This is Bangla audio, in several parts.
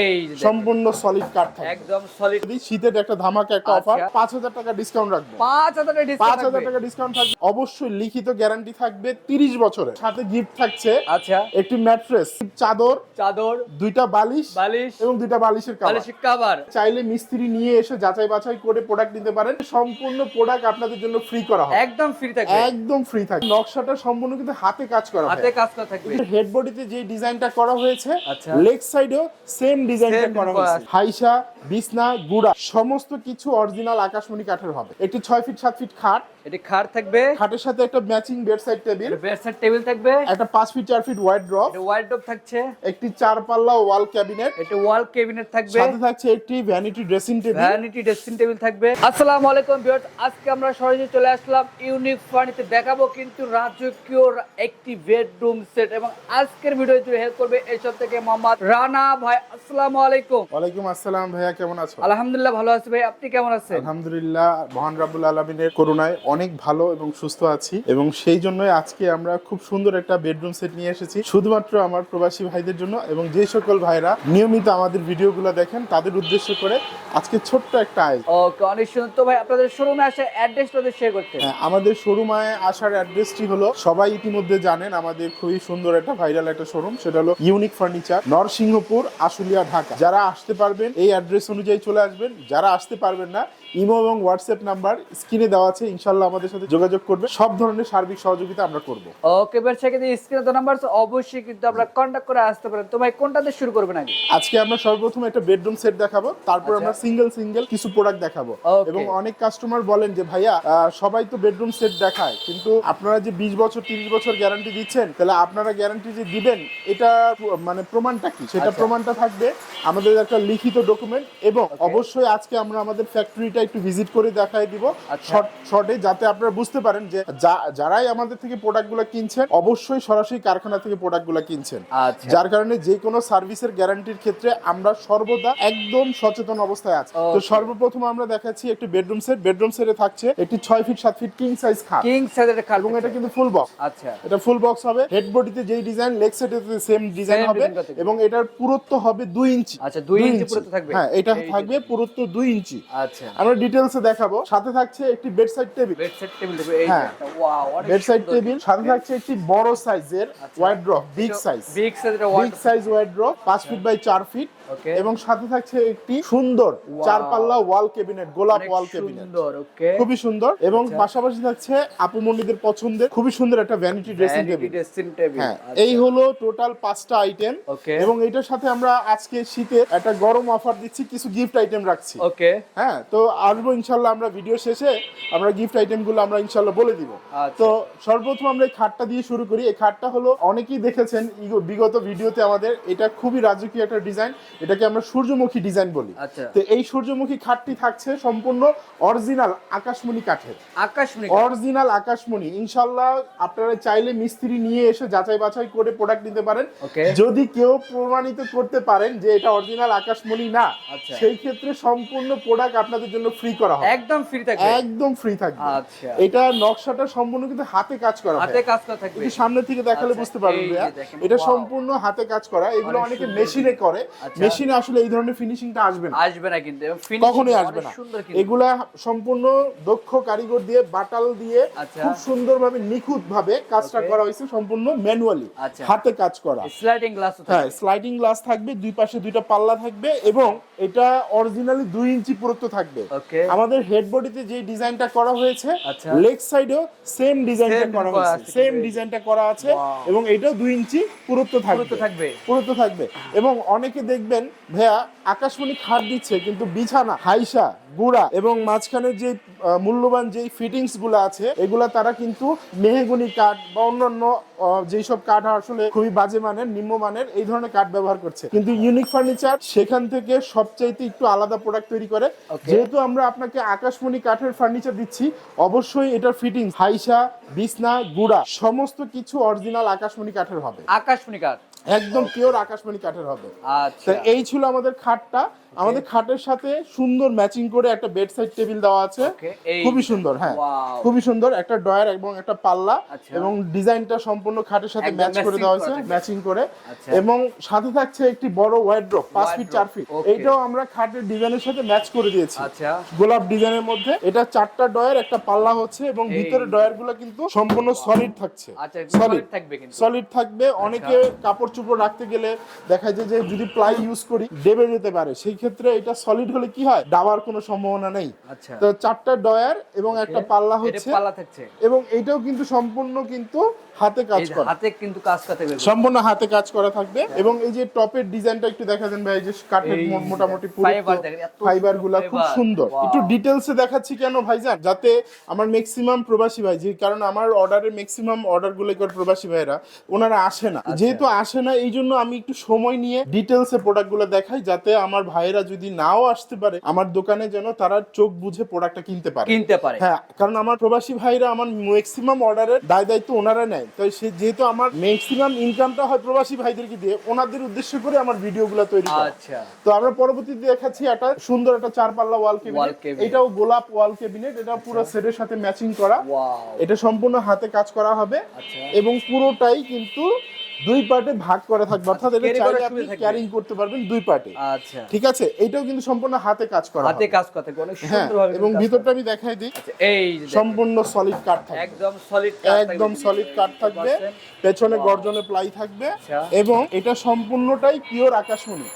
এই সম্পূর্ণ সলিড কাঠ থাকবে। একদম সলিড শীতের একটা ধামাকা একটা আচ্ছা। অফার পাঁচ হাজার টাকা ডিসকাউন্ট রাখব। ডিসকাউন্ট টাকা ডিসকাউন্ট থাকবে। অবশ্যই লিখিত গ্যারান্টি থাকবে বছরের। সাথে গিফট থাকছে আচ্ছা। একটি ম্যাট্রেস চাদর চাদর দুইটা বালিশ বালিশ এবং দুইটা বালিশের কাভার বালিশ কাভার চাইলে মিস্ত্রি নিয়ে এসে যাচাই বাছাই করে প্রোডাক্ট নিতে পারেন। সম্পূর্ণ প্রোডাক্ট আপনাদের জন্য ফ্রি করা হবে। একদম ফ্রি থাকবে। একদম ফ্রি থাকবে। নকশাটা সম্পূর্ণ কিন্তু হাতে কাজ করা হাতে কাজ করা থাকবে। হেড বডিতে যে ডিজাইনটা করা হয়েছে আচ্ছা। লেগ সাইডেও সেম ডিজাইনটা করা হয়েছে। হাইসা বিছনা গুড়া সমস্ত কিছু অরিজিনাল আকাশমণি কাঠের হবে। একটি ছয় ফিট সাত ফিট খাট। এটি খাট থাকবে। খাটের সাথে একটা matching bed side table bedside table থাকবে। একটা পাঁচ ফিট চার ফিট ওয়াইড ড্রপ এটা ওয়ার্ডরোব থাকছে। একটি চার পাল্লা ওয়াল ক্যাবিনেট এটা ওয়াল ক্যাবিনেট থাকবে। সাথে থাকছে একটি vanity dressing table vanity dressing table থাকবে। আসসালামু আলাইকুম ভিউয়ার্স আজকে আমরা সরাসরি চলে আসলাম ইউনিক ফার্নিতে দেখাবো কিন্তু রাজকীয় একটি বেডরুম সেট এবং আজকের ভিডিও হেল্প করবে এইসব থেকে মোহাম্মদ রানা ভাই। আসসালামু আলাইকুম। ওয়ালাইকুম আসসালাম ভাইয়া কেমন আছো? আলহামদুলিল্লাহ ভালো আছি ভাই আপনি কেমন আছেন? আলহামদুলিল্লাহ মহান রাব্বুল আলমিনের করুণায় অনেক ভালো এবং সুস্থ আছি এবং সেই জন্যই আজকে আমরা খুব সুন্দর একটা বেডরুম সেট নিয়ে এসেছি শুধুমাত্র আমার প্রবাসী ভাইদের জন্য এবং যে সকল ভাইরা নিয়মিত আমাদের ভিডিওগুলো দেখেন তাদের উদ্দেশ্য করে আজকে ছোট্ট একটা আয়োজন। ওকে অনেক সুন্দর। তো ভাই আপনাদের শোরুমে আসে অ্যাড্রেসটা শেয়ার করতে। হ্যাঁ, আমাদের শোরুমে আসার অ্যাড্রেসটি হলো সবাই ইতিমধ্যে জানেন আমাদের খুবই সুন্দর একটা ভাইরাল একটা শোরুম সেটা হলো ইউনিক ফার্নিচার নরসিংহপুর আশুলিয়া ঢাকা। যারা আসতে পারবেন এই অ্যাড্রেস অনুযায়ী চলে আসবেন। যারা আসতে পারবেন না ইমো এবং হোয়াটসঅ্যাপ নাম্বার স্ক্রিনে দেওয়া আছে ইনশাল্লাহ আমাদের সাথে যোগাযোগ করবে সব ধরনের সার্বিক সহযোগিতা আমরা করব। ওকে এবার সেক্ষেত্রে স্ক্রিনে তো নাম্বার অবশ্যই কিন্তু আপনারা কন্ট্যাক্ট করে আসতে পারেন। তো ভাই কোনটাতে শুরু করবেন আগে? আজকে আমরা সর্বপ্রথম একটা বেডরুম সেট দেখাবো তারপর আচ্ছা। আমরা সিঙ্গেল সিঙ্গেল কিছু প্রোডাক্ট দেখাবো। এবং অনেক কাস্টমার বলেন যে ভাইয়া সবাই তো বেডরুম সেট দেখায় কিন্তু আপনারা যে বিশ বছর তিরিশ বছর গ্যারান্টি দিচ্ছেন তাহলে আপনারা গ্যারান্টি যে দিবেন এটা মানে প্রমাণটা কি? সেটা আচ্ছা। প্রমাণটা থাকবে আমাদের একটা লিখিত ডকুমেন্ট এবং অবশ্যই আজকে আমরা আমাদের ফ্যাক্টরিটা একটু ভিজিট করে দেখাই দিব আচ্ছা। শর্টে যাতে আপনারা বুঝতে পারেন যে যারাই আমাদের থেকে প্রোডাক্টগুলো কিনছেন অবশ্যই সরাসরি কারখানা থেকে প্রোডাক্টগুলো কিনছেন। আচ্ছা। যার কারণে যে কোনো সার্ভিসের গ্যারান্টির ক্ষেত্রে আমরা সর্বদা একদম সচেতন অবস্থায় আছি। তো সর্বপ্রথম আমরা দেখাচ্ছি একটি বেডরুম সেট বেডরুম সেটে থাকছে একটি ছয় ফিট সাত ফিট কিং সাইজ খাট। কিং সাইজের খাট। এবং এটা কিন্তু ফুল বক্স আচ্ছা। এটা ফুল বক্স হবে। হেড বডিতে যেই ডিজাইন লেগ সেটে সেম ডিজাইন হবে। এবং এটার পুরুত্ব হবে দুই ইঞ্চি। আচ্ছা, দুই ইঞ্চি পুরুত্ব থাকবে। হ্যাঁ এটা থাকবে পুরুত্ব দুই ইঞ্চি। আচ্ছা। আমরা ডিটেলসে দেখাবো। সাথে থাকছে একটি bed side table bedside table দেবে এই হ্যাঁ। ওয়াও বেড সাইড টেবিল সাথে থাকছে একটি বড় সাইজের আচ্ছা। Wide draw big size big সাইজের বিগ সাইজ ওয়াইড ড্রপ পাঁচ ফিট বাই চার ফিট এবং সাথে থাকছে একটি সুন্দর চার পাল্লা ওয়াল ক্যাবিনেট গোলাপ ওয়াল ক্যাবিনেট সুন্দর খুবই সুন্দর এবং আচ্ছা। পাশাপাশি থাকছে আপু মন্ডিদের পছন্দের খুবই সুন্দর একটা ভ্যানিটি ড্রেসিং টেবিল হ্যাঁ এই হলো টোটাল পাঁচটা আইটেম এবং এটার সাথে আমরা আজকে শীতে একটা গরম অফার দিচ্ছি কিছু গিফট আইটেম রাখছি। ওকে হ্যাঁ তো আসব ইনশাল্লাহ আমরা ভিডিও শেষে আমরা গিফট আইটেমগুলো আমরা ইনশাল্লাহ বলে দিব। আচ্ছা। তো সর্বপ্রথম আমরা এই খাটটা দিয়ে শুরু করি। এই খাটটা হলো অনেকেই দেখেছেন বিগত ভিডিওতে আমাদের এটা খুবই রাজকীয় একটা ডিজাইন এটাকে আমরা সূর্যমুখী ডিজাইন বলি। আচ্ছা। তো এই সূর্যমুখী খাটটি থাকছে সম্পূর্ণ অরিজিনাল আকাশমণি কাঠের। আকাশমণি অরিজিনাল আকাশমণি। ইনশাল্লাহ আপনারা চাইলে মিস্ত্রি নিয়ে এসে যাচাই বাছাই করে প্রোডাক্ট নিতে পারেন। যদি কেউ প্রমাণিত করতে পারেন যে এটা অরিজিনাল আকাশমণি না আচ্ছা। সেই ক্ষেত্রে সম্পূর্ণ প্রোডাক্ট আপনাদের জন্য ফ্রি করা হবে। একদম ফ্রি থাকবে। একদম ফ্রি থাকবে। আচ্ছা। এটা নকশাটা সম্পূর্ণ কিন্তু হাতে কাজ করা হাতে কাজ করা থাকবে। সামনে থেকে দেখালে আচ্ছা, বুঝতে পারবেন এটা সম্পূর্ণ হাতে কাজ করা। এগুলো অনেকে মেশিনে করে। মেশিনে আসলে এই ধরনের ফিনিশিংটা আসবে না। আসবে না কিন্তু কখনোই আসবে না। এগুলা সম্পূর্ণ দক্ষ কারিগর দিয়ে বাটাল দিয়ে আচ্ছা। খুব সুন্দরভাবে নিখুঁত ভাবে কাজটা করা হয়েছে সম্পূর্ণ ম্যানুয়ালি আচ্ছা। হাতে কাজ করা। স্লাইডিং গ্লাস হ্যাঁ স্লাইডিং গ্লাস থাকবে দুই পাশে দুইটা পাল্লা থাকবে এবং এটা অরিজিনালি দুই ইঞ্চি পুরুত্ব থাকবে। আমাদের হেড বডিতে যে ডিজাইনটা করা হয়েছে। লেগ সাইডেও সেম ডিজাইনটা করা হয়েছে। সেম ডিজাইনটা করা আছে এবং এটাও দুই ইঞ্চি পুরুত্ব থাকবে। পুরুত্ব থাকবে। এবং অনেকে দেখবেন ভাইয়া আকাশমণি খাট দিচ্ছে কিন্তু বিছানা হাইসা গুড়া এবং মাঝখানে যে মূল্যবান যেই ফিটিংসগুলো আছে এগুলা তারা কিন্তু মেহগুনি কাঠ বা অন্যান্য যেসব কাঠ আসলে খুবই বাজে মানের নিম্নমানের এই ধরনের কাঠ ব্যবহার করছে। কিন্তু ইউনিক ফার্নিচার সেখান থেকে সবচাইতে একটু আলাদা প্রোডাক্ট তৈরি করে। যেহেতু আমরা আপনাকে আকাশমণি কাঠের ফার্নিচার দিচ্ছি অবশ্যই এটার ফিটিংস হাইসা বিছনা গুড়া সমস্ত কিছু অরিজিনাল আকাশমণি কাঠের হবে। আকাশমণি কাঠ। একদম পিওর আকাশমণি কাঠের হবে। আচ্ছা। এই ছিল আমাদের খাটটা। আমাদের খাটের সাথে সুন্দর ম্যাচিং করে একটা বেড সাইড টেবিল দেওয়া আছে। খুবই সুন্দর হ্যাঁ। খুবই সুন্দর একটা ডয়ার এবং একটা পাল্লা আচ্ছা। এবং ডিজাইনটা সম্পূর্ণ খাটের সাথে ম্যাচ করে দেওয়া হয়েছে ম্যাচিং করে। আচ্ছা। এবং সাথে থাকছে একটি বড় ওয়াইড্রপ পাঁচ ফিট চার ফিট এইটাও আমরা খাটের ডিজাইনের সাথে ম্যাচ করে দিয়েছি। আচ্ছা। গোলাপ ডিজাইনের মধ্যে। এটা চারটা ডয়ার একটা পাল্লা হচ্ছে এবং ভিতরে ডয়ারগুলো কিন্তু সম্পূর্ণ সলিড থাকছে। সলিড সলিড থাকবে সলিড থাকবে। অনেকে কাপড় চোপড় রাখতে গেলে দেখা যায় যে যদি প্লাই ইউজ করি দেবে যেতে পারে। সেই ক্ষেত্রে এটা সলিড হলে কি হয়? ডাবার কোনো সম্ভাবনা নেই। আচ্ছা। তো চারটা ডয়ার এবং একটা পাল্লা হচ্ছে পাল্লা থাকছে। এবং এটাও কিন্তু সম্পূর্ণ কিন্তু হাতে কাজ করা। হাতে কিন্তু কাজ করতে হবে। সম্পূর্ণ হাতে কাজ করা থাকবে এবং এই যে টপের ডিজাইনটা একটু দেখা যান ভাই এই যে কাঠের মোটামুটি ফাইবারগুলা খুব সুন্দর। একটু ডিটেলসে দেখাচ্ছি কেন ভাইজান? যাতে আমার ম্যাক্সিমাম প্রবাসী ভাই যে কারণ আমার অর্ডারের ম্যাক্সিমাম অর্ডারগুলো করে প্রবাসী ভাইরা ওনারা আসে না। আচ্ছা। যেহেতু আসে না এই জন্য আমি একটু সময় নিয়ে ডিটেলসে প্রোডাক্টগুলো দেখাই যাতে আমার ভাইয়েরা যদি নাও আসতে পারে আমার দোকানে যেন তারা চোখ বুঝে প্রোডাক্টটা কিনতে পারে। কিনতে পারে। হ্যাঁ কারণ আমার প্রবাসী ভাইরা আমার ম্যাক্সিমাম অর্ডারের দায় দায়িত্ব ওনারা নেয়। তো সে যেহেতু আমার ম্যাক্সিমাম ইনকামটা হয় প্রবাসী ভাইদেরকে দিয়ে ওনাদের উদ্দেশ্য করে আমার ভিডিওগুলো তৈরি করা। আচ্ছা। তো আমরা পরবর্তীতে দেখাচ্ছি একটা সুন্দর একটা চার পাল্লা ওয়াল ক্যাবিনেট এটাও গোলাপ ওয়াল ক্যাবিনেট এটা পুরো সেটের সাথে ম্যাচিং করা। এটা সম্পূর্ণ হাতে কাজ করা হবে। আচ্ছা। এবং পুরোটাই কিন্তু দুই পার্টে ভাগ করা থাকবে। অর্থাৎ এটা চাইলে আপনি ক্যারিং করতে পারবেন দুই পার্টে। আচ্ছা। ঠিক আছে? এটাও কিন্তু সম্পূর্ণ হাতে কাজ করা হাতে কাজ করতে হবে, অনেক হ্যাঁ সুন্দরভাবে এবং ভিতরটা আমি দেখাই দিই। আচ্ছা, এই সম্পূর্ণ সলিড কাঠ থাকবে। একদম সলিড কাট একদম সলিড কাঠ থাকবে। পেছনে গর্জনে প্লাই থাকবে। আচ্ছা। এবং এটা সম্পূর্ণটাই পিওর আকাশমণি।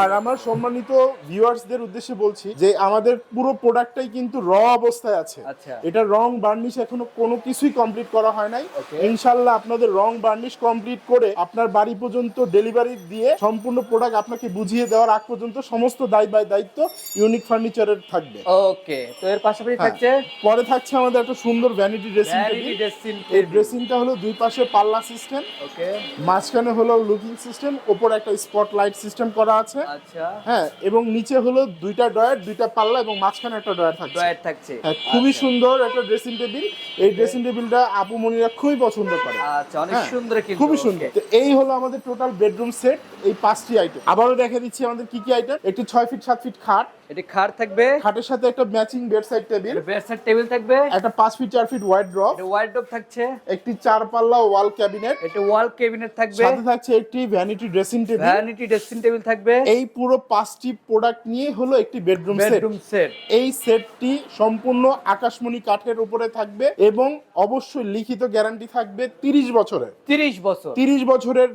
আর আমার সম্মানিত ভিউয়ার্সদের উদ্দেশ্যে বলছি যে আমাদের পুরো প্রোডাক্টটাই কিন্তু র অবস্থায় আছে। আচ্ছা। এটা রং বার্নিশ এখনও কোনো কিছুই কমপ্লিট করা হয় নাই। Okay. ইনশাল্লাহ আপনাদের রং বার্নিশ কমপ্লিট করে আপনার বাড়ি পর্যন্ত ডেলিভারি দিয়ে সম্পূর্ণ প্রোডাক্ট আপনাকে বুঝিয়ে দেওয়ার আগ পর্যন্ত সমস্ত দায় দায়িত্ব ইউনিক ফার্নিচারের থাকবে। ওকে তো এর পাশাপাশি হ্যাঁ। থাকছে? পরে থাকছে আমাদের একটা সুন্দর ভ্যানিটি ড্রেসিং ড্রেসিং এই ড্রেসিংটা হলো দুই পাশে পাল্লা সিস্টেম ওকে মাঝখানে হলো লুকিং সিস্টেম ওপর একটা স্পটলাইট সিস্টেম করা আছে। আচ্ছা। হ্যাঁ এবং নিচে হলো দুইটা ডয়ার দুইটা পাল্লা এবং মাঝখানে একটা ডয়ার থাকছে। ড্রয়ার থাকছে। হ্যাঁ খুবই আচ্ছা। সুন্দর একটা ড্রেসিং টেবিল এই ড্রেসিং টেবিলটা আপু মনিরা খুবই পছন্দ করে। আচ্ছা অনেক হ্যাঁ, সুন্দর কিন্তু খুবই সুন্দর। তো এই হলো আমাদের টোটাল বেডরুম সেট এই পাঁচটি আইটেম আবারও দেখে দিচ্ছি আমাদের কি কি আইটেম একটি ছয় ফিট সাত ফিট খাট এটি খাট থাকবে। খাটের সাথে একটা matching bed side table bedside table থাকবে। একটা পাঁচ ফিট চার ফিট ওয়াইড ড্রপ এটা ওয়ার্ডরোব থাকছে। একটি চার পাল্লা ওয়াল ক্যাবিনেট এটা ওয়াল ক্যাবিনেট থাকবে। সাথে থাকছে একটি vanity dressing table vanity dressing table থাকবে। এই পুরো পাঁচটি প্রোডাক্ট নিয়ে হলো একটি বেডরুম সেট বেডরুম সেট এই সেটটি সম্পূর্ণ আকাশমণি কাঠের উপরে থাকবে এবং অবশ্যই লিখিত গ্যারান্টি থাকবে তিরিশ বছরের 30 বছর। তিরিশ বছরের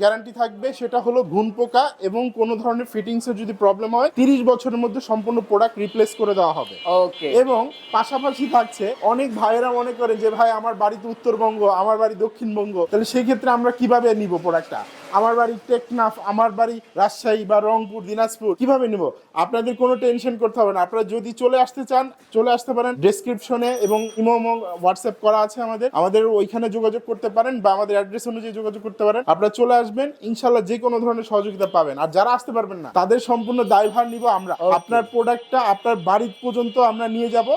গ্যারান্টি থাকবে সেটা হলো ঘুন পোকা এবং কোনো ধরনের ফিটিংস এর যদি প্রবলেম হয় তিরিশ বছরের মধ্যে সম্পূর্ণ প্রোডাক্ট রিপ্লেস করে দেওয়া হবে। ওকে এবং পাশাপাশি থাকছে অনেক ভাইয়েরা মনে করে যে ভাই আমার বাড়ি তো উত্তরবঙ্গ আমার বাড়ি দক্ষিণবঙ্গ তাহলে সেই ক্ষেত্রে আমরা কীভাবে নিব প্রোডাক্টটা আমার বাড়ি টেকনাফ আমার বাড়ি রাজশাহী বা রংপুর দিনাজপুর কীভাবে নিব? আপনাদের কোনো টেনশন করতে হবে না। আপনারা যদি চলে আসতে চান চলে আসতে পারেন ডেসক্রিপশনে এবং ইমো হোয়াটসঅ্যাপ করা আছে আমাদের। আমাদের ওইখানে যোগাযোগ করতে পারেন বা আমাদের অ্যাড্রেস অনুযায়ী যোগাযোগ করতে পারেন। আপনারা চলে আসবেন ইনশাল্লাহ যে কোনো ধরনের সহযোগিতা পাবেন। আর যারা আসতে পারবেন না তাদের সম্পূর্ণ দায়ভার নিব আমরা. আপনার প্রোডাক্টটা আপনার বাড়ি পর্যন্ত আমরা নিয়ে যাব।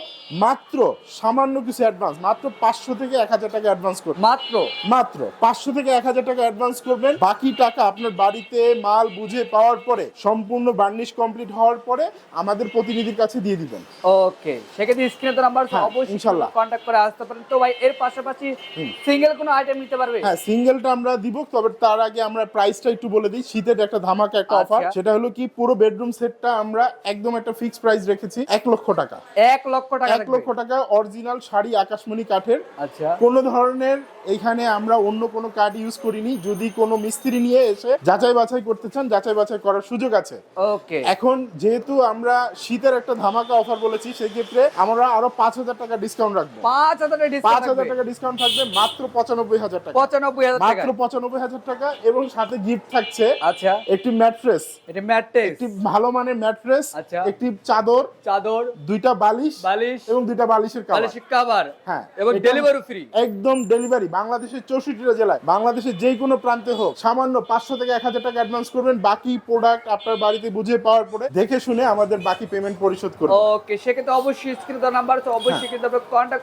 মাত্র সামান্য কিছু অ্যাডভান্স মাত্র পাঁচশো থেকে এক হাজার টাকা অ্যাডভান্স করবেন। মাত্র? মাত্র পাঁচশো থেকে এক হাজার টাকা অ্যাডভান্স করবেন। বাকি টাকা আপনার বাড়িতে মাল বুঝে পাওয়ার পরে সম্পূর্ণ বার্নিশ কমপ্লিট হওয়ার পরে আমাদের প্রতিনিধির কাছে দিয়ে দিবেন। ওকে সেক্ষেত্রে স্ক্রিনে তো নাম্বার হ্যাঁ, অবশ্যই ইনশাল্লাহ। কন্ট্যাক্ট করে আসতে পারেন। তো ভাই এর পাশাপাশি সিঙ্গেল কোনো আইটেম নিতে পারবে? হ্যাঁ সিঙ্গেলটা আমরা দিব তবে তার আগে আমরা প্রাইসটা একটু বলে দিই। শীতের একটা ধামাকা একটা আচ্ছা। অফার সেটা হলো কি পুরো বেডরুম সেটটা আমরা একদম একটা ফিক্স প্রাইস রেখেছি এক লক্ষ টাকা। এক লক্ষ টাকা এক লক্ষ টাকা অরিজিনাল শাড়ি আকাশমণি কাঠের। আচ্ছা। কোনো ধরনের এখানে আমরা অন্য কোনো কার্ড ইউজ করিনি যদি কোনো মিস্ত্রি নিয়ে এসে যাচাই বাছাই করতে চান যাচাই বাছাই করার সুযোগ আছে। ওকে। এখন যেহেতু আমরা শীতের একটা ধামাকা অফার বলেছি সেই ক্ষেত্রে আমরা আরও পাঁচ হাজার টাকা ডিসকাউন্ট রাখব। পাঁচ হাজার পাঁচ ডিসকাউন্ট হাজার টাকা ডিসকাউন্ট থাকবে মাত্র পঁচানব্বই হাজার টাকা। পঁচানব্বই হাজার টাকা। মাত্র পঁচানব্বই হাজার টাকা এবং সাথে গিফট থাকছে আচ্ছা। একটি ম্যাট্রেস। এটা ম্যাট্রেস। একটি ভালো মানের ম্যাট্রেস। একটি চাদর চাদর দুইটা বালিশ বালিশ এবং দুইটা বালিশের কাভার বালিশের কাভার হ্যাঁ। এবং ডেলিভারি ফ্রি একদম ডেলিভারি বাংলাদেশের চৌষট্টিটা জেলায় বাংলাদেশের যে কোনো প্রান্তে হোক সামান্য পাঁচশো থেকে এক হাজার টাকা অ্যাডভান্স করবেন। বাকি প্রোডাক্ট আপনার বাড়িতে বুঝে পাওয়ার পরে দেখে শুনে আমাদের বাকি পেমেন্ট পরিশোধ করবেন। ওকে সেক্ষেত্রে অবশ্যই স্ক্রিনে দেওয়া নাম্বার আছে অবশ্যই হ্যাঁ। কিন্তু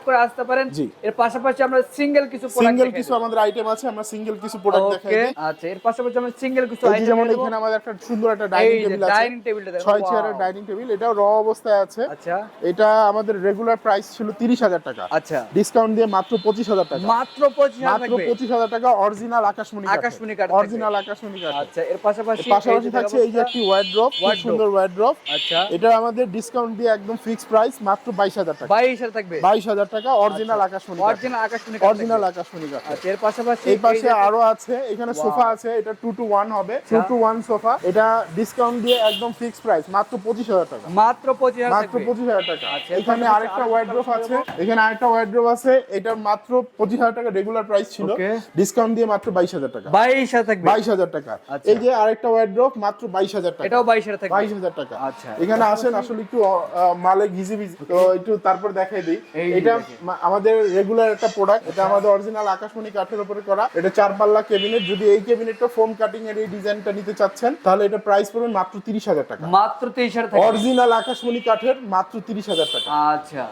করে আসতে পারেন। এর পাশাপাশি আমরা সিঙ্গেল কিছু product সিঙ্গেল কিছু আমাদের আইটেম আছে আমরা সিঙ্গেল কিছু প্রোডাক্ট দেখাই আচ্ছা এর পাশাপাশি আমরা সিঙ্গেল কিছু আইটেম যেমন এখানে আমাদের একটা সুন্দর একটা ডাইনিং টেবিল আছে। ডাইনিং টেবিলটা চেয়ারের ডাইনিং টেবিল এটাও র অবস্থায় আছে। আচ্ছা। এটা আমাদের রেগুলার প্রাইস ছিল তিরিশ হাজার টাকা। আচ্ছা। ডিসকাউন্ট দিয়ে মাত্র পঁচিশ হাজার টাকা। মাত্র 25000 মাত্র পঁচিশ হাজার টাকা অরিজিনাল আকাশমণি আকাশমণি কাঠ। অরিজিনাল আকাশমণি কাঠ আচ্ছা এর পাশাপাশি পাশাপাশি থাকছে এই যে একটি ওয়ার্ড্রপ। সুন্দর ওয়ার্ড্রপ আচ্ছা। এটা আমাদের ডিসকাউন্ট দিয়ে একদম ফিক্স প্রাইস মাত্র বাইশ হাজার টাকা। 22000 থাকবে? বাইশ হাজার টাকা অরিজিনাল আকাশমণি অরিজিনাল আকাশমণি অরিজিনাল আকাশমণি কাঠ। আচ্ছা এর পাশাপাশি এই পাশে আরও আছে এখানে সোফা আছে এটা টু টু ওয়ান হবে। টু আচ্ছা। টু ওয়ান সোফা এটা ডিসকাউন্ট দিয়ে একদম ফিক্স প্রাইস মাত্র পঁচিশ হাজার টাকা। মাত্র 25000 মাত্র পঁচিশ হাজার টাকা। আচ্ছা, এখানে আরেকটা ওয়ার্ড্রোপ আছে। এখানে আরেকটা ওয়ার্ড্রোপ আছে। এটা মাত্র পঁচিশ হাজার টাকা রেগুলার প্রাইস ছিল। ডিসকাউন্ট দিয়ে মাত্র বাইশ হাজার টাকা। 22000 থাকবে। বাইশ হাজার টাকা। আচ্ছা। এই যে আরেকটা ওয়ার্ড্রোপ মাত্র বাইশ হাজার টাকা। এটাও 22000 থাকবে। বাইশ হাজার টাকা। আচ্ছা। এখানে আসেন আসলে একটু মালে ঘিজি তো একটু তারপর দেখাই দিই। এটা আমাদের রেগুলার একটা প্রোডাক্ট এটা আমাদের অরিজিনাল আকাশমণি কাঠের উপরে করা। এটা চার পাল্লা ক্যাবিনেট যদি এই ক্যাবিনেটটা ফোম কাটিং এর এই ডিজাইনটা নিতে চাচ্ছেন তাহলে এটা প্রাইস পড়বে মাত্র তিরিশ হাজার টাকা। মাত্র 23000 থাকবে অরিজিনাল আকাশমণি কাঠের মাত্র তিরিশ হাজার টাকা। আচ্ছা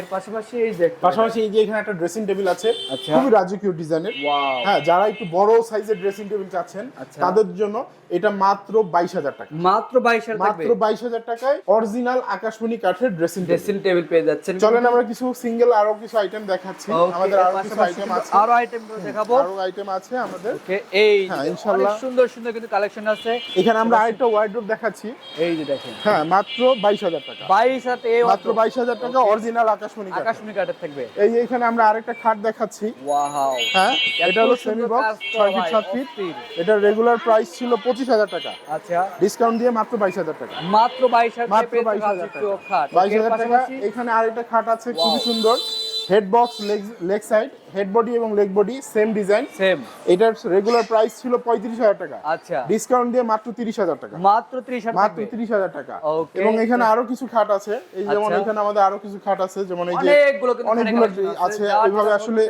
এর পাশাপাশি এই যে পাশাপাশি এই যে এখানে একটা ড্রেসিং টেবিল আছে আচ্ছা। খুবই রাজকীয় ডিজাইনের। হ্যাঁ যারা একটু বড় সাইজের ড্রেসিং টেবিল চাচ্ছেন আচ্ছা। তাদের জন্য এটা মাত্র বাইশ হাজার টাকা। মাত্র 22000 থাকবে মাত্র বাইশ হাজার টাকায় অরিজিনাল আকাশমণি কাঠের ড্রেসিং টেবিল ড্রেসিং টেবিল পেয়ে যাচ্ছেন। চলেন আমরা কিছু সিঙ্গেল আরও কিছু আইটেম দেখাচ্ছি। আমাদের আরও কিছু আইটেম আছে। আরও আইটেম দেখাবো। আরও আইটেম আছে আমাদের। ওকে এই হ্যাঁ, ইনশাআল্লাহ। সুন্দর সুন্দর কিন্তু কালেকশন আছে। এখানে আমরা আরেকটা ওয়ার্ডরোব দেখাচ্ছি। এই যে দেখেন। হ্যাঁ মাত্র বাইশ হাজার টাকা। 22000 এই মাত্র বাইশ হাজার টাকা অরিজিনাল আকাশমণি কাঠ। আকাশমণি কাঠের থাকবে। এই এখানে আমরা আরেকটা খাট দেখাচ্ছি। ওয়াও হ্যাঁ এটা হলো সেমি বক্স কাজ করা ছয় ফিট ভাই, সাত ফিট অস্থির। এটা রেগুলার প্রাইস ছিল পঁচিশ হাজার টাকা। আচ্ছা। ডিসকাউন্ট দিয়ে মাত্র বাইশ হাজার টাকা। মাত্র 22000 মাত্র পেয়ে 22,000 টাকা। খাট। বাইশ এর হাজার টাকা পাশাপাশি এখানে আরেকটা খাট আছে খুবই সুন্দর। Head box leg side head body এবং leg body same design same এটার রেগুলার প্রাইস ছিল পঁয়ত্রিশ হাজার টাকা। আচ্ছা। ডিসকাউন্ট দিয়ে মাত্র তিরিশ হাজার টাকা। মাত্র 30000 মাত্র তিরিশ হাজার টাকা। এবং এখানে আরও কিছু খাট আছে। এই যেমন আচ্ছা। এখানে আমাদের আরও কিছু খাট আছে যেমন এই যে অনেকগুলো আছে। ওইভাবে আসলে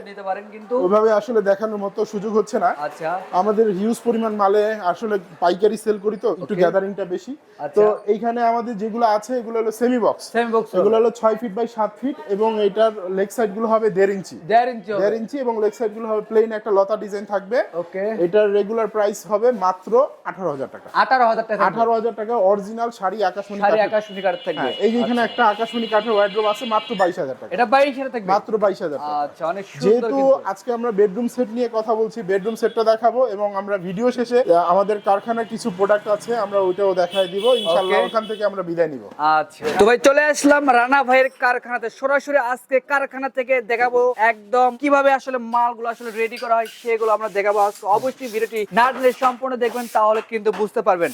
ওইভাবে আসলে দেখানোর মতো সুযোগ হচ্ছে না। আচ্ছা। আমাদের হিউজ পরিমাণ মালে আসলে পাইকারি সেল করি তো একটু. গ্যাদারিংটা বেশি। আচ্ছা। তো এইখানে আমাদের যেগুলো আছে এগুলো হলো সেমি বক্স সেম বক্স এগুলো হলো ছয় ফিট বাই সাত ফিট এবং এটার লেগ সাইডগুলো হবে দেড় ইঞ্চি দেড় ইঞ্চি দেড় ইঞ্চি এবং লেগ সাইডগুলো হবে প্লেন একটা লতা ডিজাইন থাকবে। ওকে এটার রেগুলার প্রাইস হবে মাত্র আঠারো হাজার টাকা। 18000 টাকা। আঠারো হাজার টাকা অরিজিনাল শাড়ি আকাশমণি কাঠের। আকাশমণি কাঠ থাকবে। হ্যাঁ এই যে এখানে একটা আকাশমণি কাঠের ওয়ার্ড্রোব আছে মাত্র বাইশ হাজার টাকা। এটা 22000 থাকবে? মাত্র বাইশ হাজার টাকা। আচ্ছা অনেক সুন্দর যেহেতু আজকে আমরা বেডরুম সেট নিয়ে কথা বলছি বেডরুম সেটটা দেখাবো এবং আমরা ভিডিও শেষে আমাদের কারখানার কিছু প্রোডাক্ট আছে আমরা ওইটাও দেখায় দিব। ইনশাল্লাহ Okay. ওখান থেকে আমরা বিদায় নিব। আচ্ছা। তো ভাই চলে আসলাম রানা ভাইয়ের কারখানাতে। সরাসরি আজকে কারখানা থেকে দেখাবো একদম কীভাবে আসলে মালগুলো আসলে রেডি করা হয় সেগুলো আমরা দেখাবো আজকে। অবশ্যই ভিডিওটি না দিলে সম্পূর্ণ দেখবেন তাহলে কিন্তু বুঝতে পারবেন।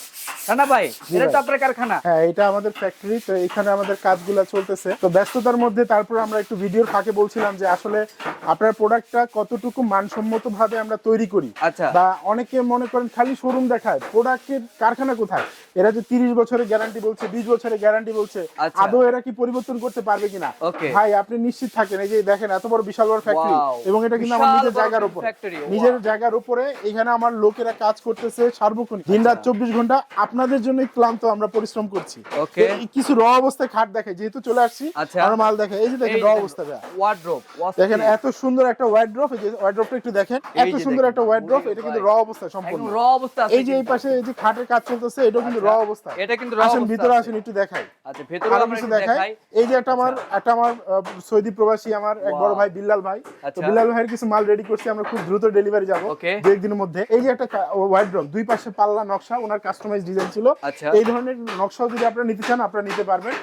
রানা ভাই এটা তো আপনার কারখানা। হ্যাঁ এটা আমাদের ফ্যাক্টরি তো এখানে আমাদের কাজগুলো চলতেছে। তো ব্যস্ততার মধ্যে তারপর আমরা একটু ভিডিওর ফাঁকে বলছিলাম যে আসলে আপনার প্রোডাক্টটা কতটুকু মানসম্মত ভাবে আমরা তৈরি করি। আচ্ছা। বা অনেকে মনে করেন খালি শোরুম দেখায় প্রোডাক্টের কারখানা কোথায়? এরা যে তিরিশ বছরের গ্যারান্টি বলছে বিশ বছরের গ্যারান্টি বলছে আচ্ছা। আদৌ এরা কি পরিবর্তন করতে পারবে কিনা? ভাই আপনি নিশ্চিত থাকেন এই যে দেখেন এত বড় বিশাল বড় ফ্যাক্টরি এবং এটা কিন্তু আমার নিজের জায়গার উপরে। নিজের জায়গার উপরে এখানে আমার লোকেরা কাজ করতেছে সার্বক্ষণিক। দিন রাত চব্বিশ ঘণ্টা আপনাদের জন্য ক্লান্ত আমরা পরিশ্রম করছি। কিছু র অবস্থায় খাট দেখে যেহেতু চলে আসছি আচ্ছা। আমরা মাল দেখে। এই যে দেখেন র অবস্থা। দেখেন এত সুন্দর একটা ওয়ার্ড্রপ এই যে ওয়ার্ড্রপটা একটু দেখেন এত সুন্দর একটা ওয়ার্ড্রপ এটা কিন্তু র অবস্থা সম্পূর্ণ। র অবস্থা এই যে এই পাশে এই যে খাটের কাজ চলতেছে এটা কিন্তু র অবস্থা। এটা কিন্তু আসেন ভিতরে। আসেন একটু দেখাই। আচ্ছা ভিতরে আমরা কিছু দেখাই। এই যে একটা আমার একটা আমার সৌদি প্রবাসী আমার এক বড় ভাই বিল্লাল ভাই। তো আচ্ছা। বিল্লাল ভাইয়ের কিছু মাল রেডি করছি আমরা খুব দ্রুত ডেলিভারি যাব. দু একদিনের মধ্যে। এই যে একটা ওয়াইড ড্রপ দুই পাশে পাল্লা নকশা ওনার কাস্টমাইজ ডিজাইন ছিল। আচ্ছা। এই ধরনের নকশাও যদি আপনারা নিতে চান আপনারা নিতে পারবেন।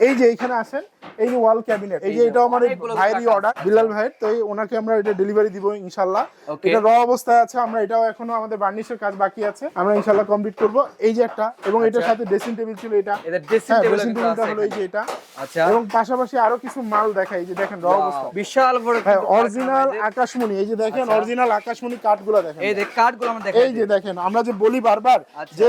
এই যে এইখানে আসেন এই যে ওয়াল ক্যাবিনেট এই যে এটাও আমার ভাইয়েরই অর্ডার বিল্লাল ভাইয়ের তো এই ওনাকে আমরা এটা ডেলিভারি দিব ইনশাল্লাহ এটা র অবস্থায় আছে আমরা এটাও এখনও আমাদের বার্নিশের কাজ বাকি আছে আমরা ইনশাল্লাহ কমপ্লিট করব এই যে একটা এবং এটার আচ্ছা। সাথে ড্রেসিং টেবিল ছিল এটা ড্রেসিং হ্যাঁ টেবিলটা হলো এই যে এটা আচ্ছা এবং পাশাপাশি আরও কিছু মাল দেখাই এই যে দেখেন র অবস্থা বিশাল বড় হ্যাঁ অরিজিনাল কারখানা, এই যে- আকাশমণি এই যে দেখেন আচ্ছা। অরিজিনাল আকাশমণি কাঠগুলো দেখেন এই যে কাঠগুলো আমরা দেখাই এই যে দেখেন আমরা যে বলি বারবার আচ্ছা। যে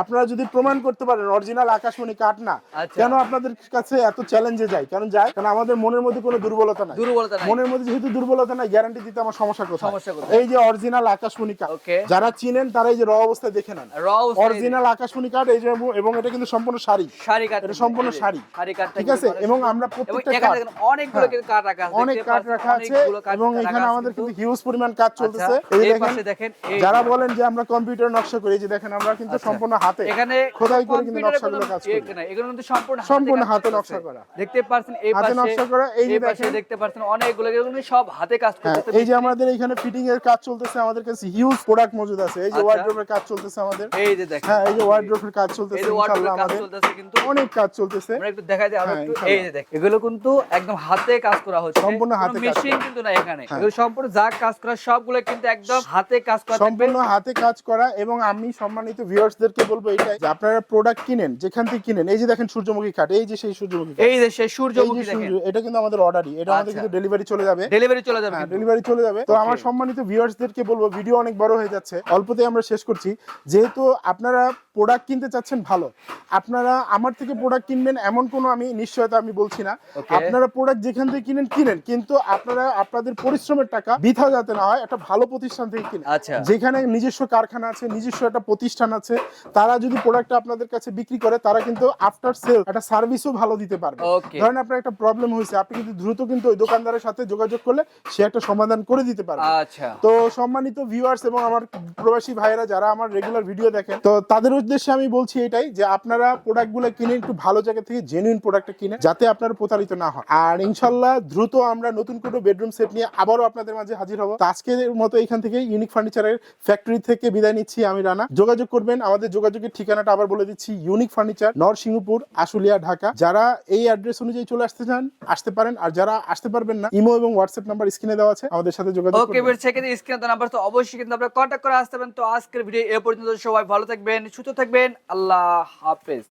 আপনারা যদি প্রমাণ করতে পারেন অরিজিনাল আকাশমণি কাঠ না আচ্ছা। কেন আপনাদের কাছে এত চ্যালেঞ্জে যাই। কারণ যাই কারণ আমাদের মনের মধ্যে কোনো দুর্বলতা নাই। দুর্বলতা নাই। মনের মধ্যে যেহেতু দুর্বলতা নাই গ্যারান্টি দিতে আমার সমস্যা কোথায়? সমস্যা কোথায়? এই যে অরিজিনাল আকাশমণি কাঠ ওকে যারা চিনেন তারা এই যে র অবস্থায় দেখে নেন। র অরিজিনাল আকাশমণি কাঠ এই যে এবং এটা কিন্তু সম্পূর্ণ শাড়ি। শাড়ি কাট এটা সম্পূর্ণ শাড়ি। শাড়ি। কাটটা ঠিক আছে? এবং আমরা প্রত্যেকটা এখানে দেখেন অনেকগুলো। কিন্তু কাঠ রাখা আছে। অনেক পাচ্ছেন, রাখা আছে এবং এখানে আমাদের কিন্তু। হিউজ পরিমাণ কাজ চলতেছে। আচ্ছা, এই দেখেন যারা বলেন যে আমরা কম্পিউটার নকশা করি এই যে দেখেন আমরা কিন্তু আচ্ছা। সম্পূর্ণ হাতে। এখানে খোদাই করে কিন্তু নকশাগুলো কাজ ইয়ে করি। নাই, এগুলো কিন্তু সম্পূর্ণ সম্পূর্ণ হাতে নকশা করা। দেখতে পাচ্ছেন এই পাশে নকশা করা, এই যে পাশে দেখতে পাচ্ছেন অনেকগুলো এগুলো সব হাতে কাজ হ্যাঁ করতেছে এই যে আমাদের এখানে ফিটিং এর কাজ চলতেছে আমাদের কাছে হিউজ প্রোডাক্ট মজুদ আছে। এই যে আচ্ছা। ওয়ার্ড্রোবের কাজ চলতেছে আমাদের। এই যে দেখেন। হ্যাঁ এই যে ওয়ার্ড্রোবের কাজ চলতেছে ইনশাআল্লাহ আমাদের চলতেছে কিন্তু অনেক কাজ চলতেছে। আমরা একটু আরও হ্যাঁ, একটু। এই যে দেখেন এগুলো কিন্তু একদম হাতে কাজ করা হচ্ছে। সম্পূর্ণ হাতে কাজ মেশিন কিন্তু না এখানে। হ্যাঁ। এগুলো সম্পূর্ণ যা কাজ করা সবগুলো কিন্তু একদম হাতে কাজ করা। সম্পূর্ণ হাতে কাজ করা এবং আমি সম্মানিত ভিউয়ার্সদেরকে বলব এটাই যে আপনারা প্রোডাক্ট কিনেন যেখান থেকে কিনেন এই যে দেখেন সূর্যমুখী কাঠ এই যে সেই সূর্যমুখী এই যে সেই সূর্যমুখী দেখেন। এটা কিন্তু আমাদের অর্ডারই এটা আমাদের আচ্ছা। কিন্তু ডেলিভারি চলে যাবে। ডেলিভারি চলে যাবে হ্যাঁ ডেলিভারি চলে যাবে। তো আমার সম্মানিত ভিউয়ার্সদেরকে বলব ভিডিও অনেক বড় হয়ে যাচ্ছে। অল্পতেই আমরা শেষ করছি। যেহেতু আপনারা প্রোডাক্ট কিনতে চাচ্ছেন ভালো। আপনারা আমার থেকে প্রোডাক্ট কিনবেন এমন কোনো আমি নিশ্চয়তা আমি বলছি না। আপনারা প্রোডাক্ট যেখান থেকে কিনেন কিনেন। কিন্তু আপনারা আপনাদের পরিশ্রমের টাকা বৃথা যাতে না হয় একটা ভালো প্রতিষ্ঠান থেকে কিনেন। আচ্ছা। যেখানে নিজস্ব কারখানা আছে নিজস্ব একটা প্রতিষ্ঠান আছে তারা যদি প্রোডাক্টটা আপনাদের কাছে বিক্রি করে তারা কিন্তু আফটার সেল একটা সার্ভিসও ভালো দিতে পারবে। ধরেন আপনার একটা প্রবলেম হয়েছে আপনি কিন্তু দ্রুত কিন্তু ওই দোকানদারের সাথে যোগাযোগ করলে সে একটা সমাধান করে দিতে পারবে। আচ্ছা। তো সম্মানিত ভিউয়ার্স এবং আমার প্রবাসী ভাইয়েরা যারা আমার রেগুলার ভিডিও দেখেন তো তাদের উদ্দেশ্যে আমি বলছি এটাই যে আপনারা প্রোডাক্টগুলো কিনে একটু ভালো জায়গা থেকে জেনুইন প্রোডাক্টটা কিনে যাতে আপনারা প্রতারিত না হয় আর ইনশাল্লাহ দ্রুত আমরা নতুন কোনো বেডরুম সেট নিয়ে আবারও আপনাদের মাঝে হাজির হব। আজকের মতো এখান থেকে ইউনিক ফার্নিচারের ফ্যাক্টরি থেকে বিদায় নিচ্ছি আমি রানা। যোগাযোগ করবেন। আমাদের যোগাযোগের ঠিকানাটা আবার বলে দিচ্ছি ইউনিক ফার্নিচার নরসিংহপুর আশুলিয়া ঢাকা। যারা এই অ্যাড্রেস অনুযায়ী চলে আসতে চান আসতে পারেন। আর যারা আসতে পারবেন না ইমো এবং হোয়াটসঅ্যাপ নাম্বার স্ক্রিনে দেওয়া আছে। আমাদের সাথে যোগাযোগ ওকে বের সেকেন্ড স্ক্রিন তো নাম্বার তো অবশ্যই কিন্তু আপনারা কন্ট্যাক্ট করে আসতে পারেন। তো আজকের ভিডিও এ পর্যন্ত সবাই ভালো থাকবেন সুস্থ থাকবেন আল্লাহ হাফেজ।